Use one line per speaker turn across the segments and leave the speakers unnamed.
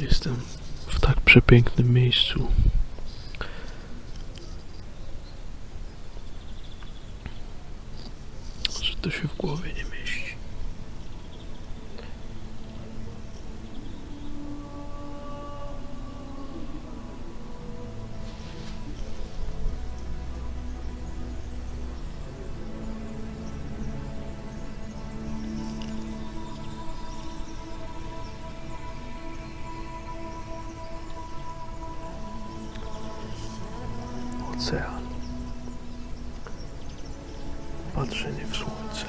Jestem w tak przepięknym miejscu. Że to się w głowie nie mieści. Ocean. Patrzenie w słońce.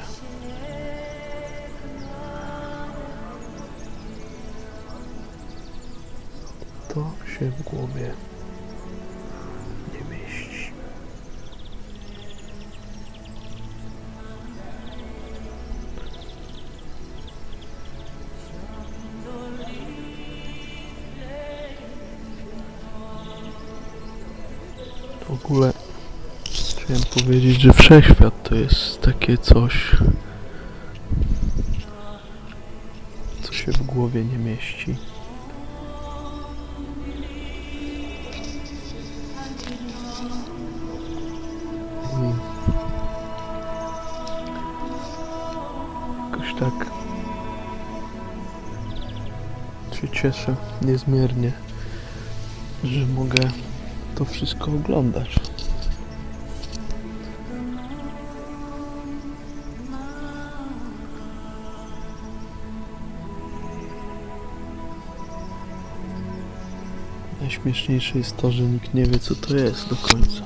To się w głowie ogóle chciałem powiedzieć, że wszechświat to jest takie coś, co się w głowie nie mieści. I jakoś tak się cieszę niezmiernie, że mogę to wszystko oglądać. Najśmieszniejsze jest to, że nikt nie wie, co to jest do końca.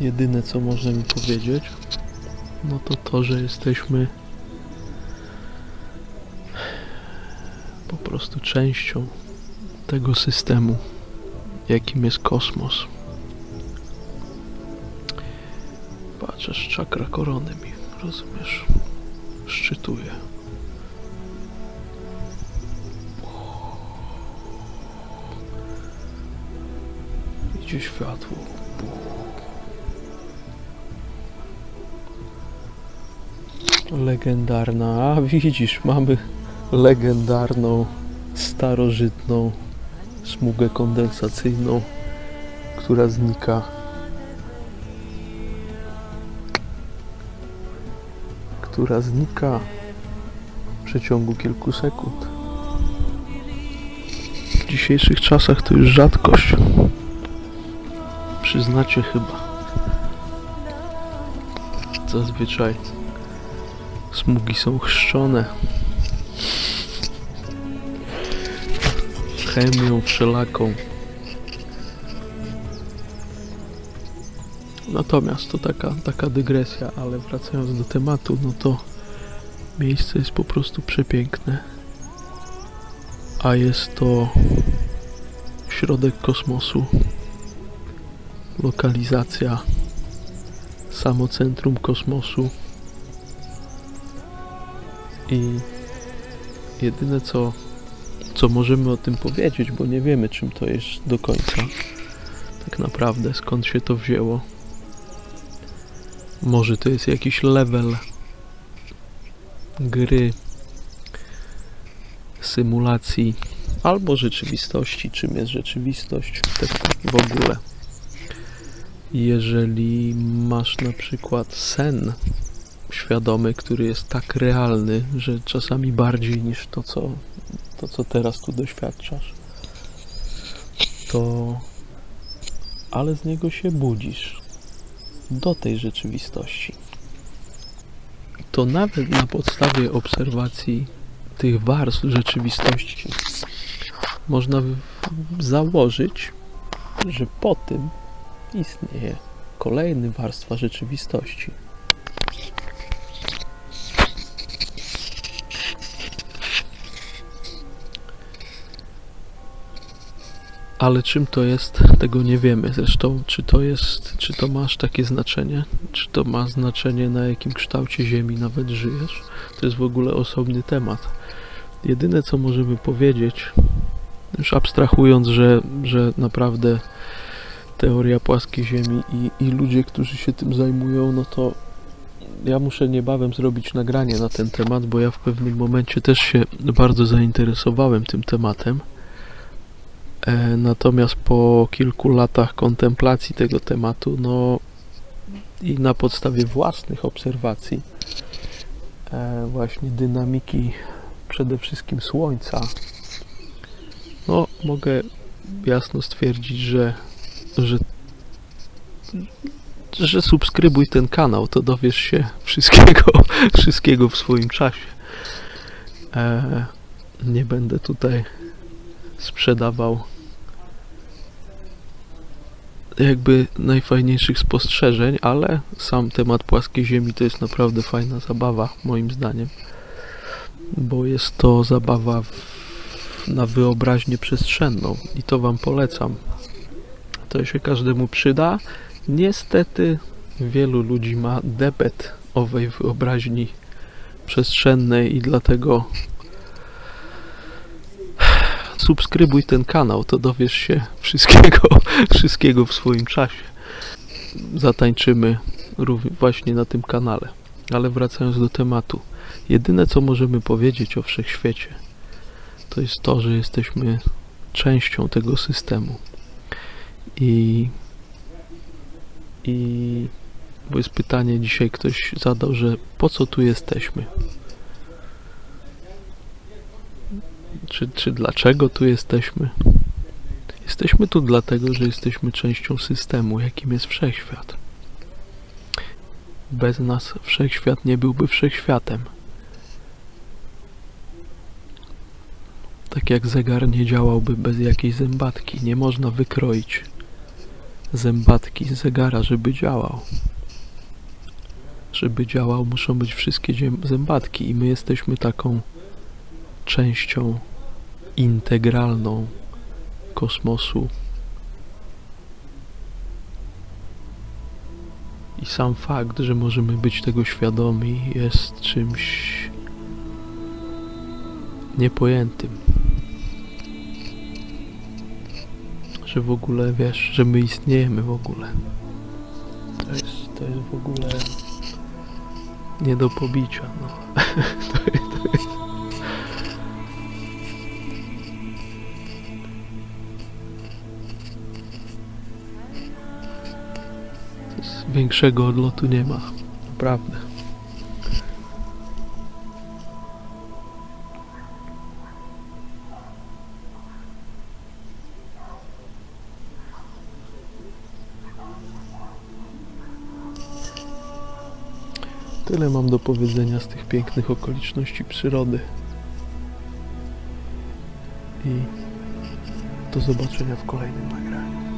Jedyne, co możemy powiedzieć, no to to, że jesteśmy po prostu częścią tego systemu, jakim jest kosmos. Patrzysz, czakra korony mi, rozumiesz, szczytuje. Idzie światło. Legendarna, a widzisz, mamy legendarną, starożytną smugę kondensacyjną, która znika. Która znika w przeciągu kilku sekund. W dzisiejszych czasach to już rzadkość. Przyznacie chyba. Zazwyczaj smugi są chrzczone. Chemią wszelaką. Natomiast to taka, taka dygresja, ale wracając do tematu, no to miejsce jest po prostu przepiękne. A jest to środek kosmosu, lokalizacja, samo centrum kosmosu i jedyne co co możemy o tym powiedzieć, bo nie wiemy, czym to jest do końca. Tak naprawdę, skąd się to wzięło. Może to jest jakiś level gry, symulacji albo rzeczywistości. Czym jest rzeczywistość? Tak w ogóle. Jeżeli masz na przykład sen świadomy, który jest tak realny, że czasami bardziej niż to, co to, co teraz tu doświadczasz, to ale z niego się budzisz do tej rzeczywistości. To nawet na podstawie obserwacji tych warstw rzeczywistości można założyć, że po tym istnieje kolejna warstwa rzeczywistości. Ale czym to jest, tego nie wiemy. Zresztą, czy to jest, czy to masz takie znaczenie, czy to ma znaczenie, na jakim kształcie Ziemi nawet żyjesz, to jest w ogóle osobny temat. Jedyne, co możemy powiedzieć, już abstrahując, że, że naprawdę teoria płaskiej Ziemi i, i ludzie, którzy się tym zajmują, no to ja muszę niebawem zrobić nagranie na ten temat, bo ja w pewnym momencie też się bardzo zainteresowałem tym tematem. E, natomiast po kilku latach kontemplacji tego tematu, no i na podstawie własnych obserwacji, e, właśnie dynamiki przede wszystkim Słońca, no mogę jasno stwierdzić, że, że że subskrybuj ten kanał, to dowiesz się wszystkiego, wszystkiego w swoim czasie. E, nie będę tutaj sprzedawał jakby najfajniejszych spostrzeżeń, ale sam temat płaskiej ziemi to jest naprawdę fajna zabawa, moim zdaniem, bo jest to zabawa w, na wyobraźnię przestrzenną i to Wam polecam. To się każdemu przyda. Niestety wielu ludzi ma debet owej wyobraźni przestrzennej i dlatego subskrybuj ten kanał, to dowiesz się wszystkiego, wszystkiego w swoim czasie. Zatańczymy właśnie na tym kanale. Ale wracając do tematu, jedyne co możemy powiedzieć o wszechświecie, to jest to, że jesteśmy częścią tego systemu. I i bo jest pytanie dzisiaj ktoś zadał, że po co tu jesteśmy? Czy, czy dlaczego tu jesteśmy? Jesteśmy tu dlatego, że jesteśmy częścią systemu, jakim jest wszechświat. Bez nas wszechświat nie byłby wszechświatem. Tak jak zegar nie działałby bez jakiejś zębatki, nie można wykroić zębatki z zegara, żeby działał. Żeby działał, muszą być wszystkie zębatki, i my jesteśmy taką częścią integralną kosmosu. I sam fakt, że możemy być tego świadomi, jest czymś niepojętym. że w ogóle wiesz, że my istniejemy w ogóle. To jest, to jest w ogóle nie do pobicia. No. Większego odlotu nie ma. Naprawdę. Tyle mam do powiedzenia z tych pięknych okoliczności przyrody. I do zobaczenia w kolejnym nagraniu.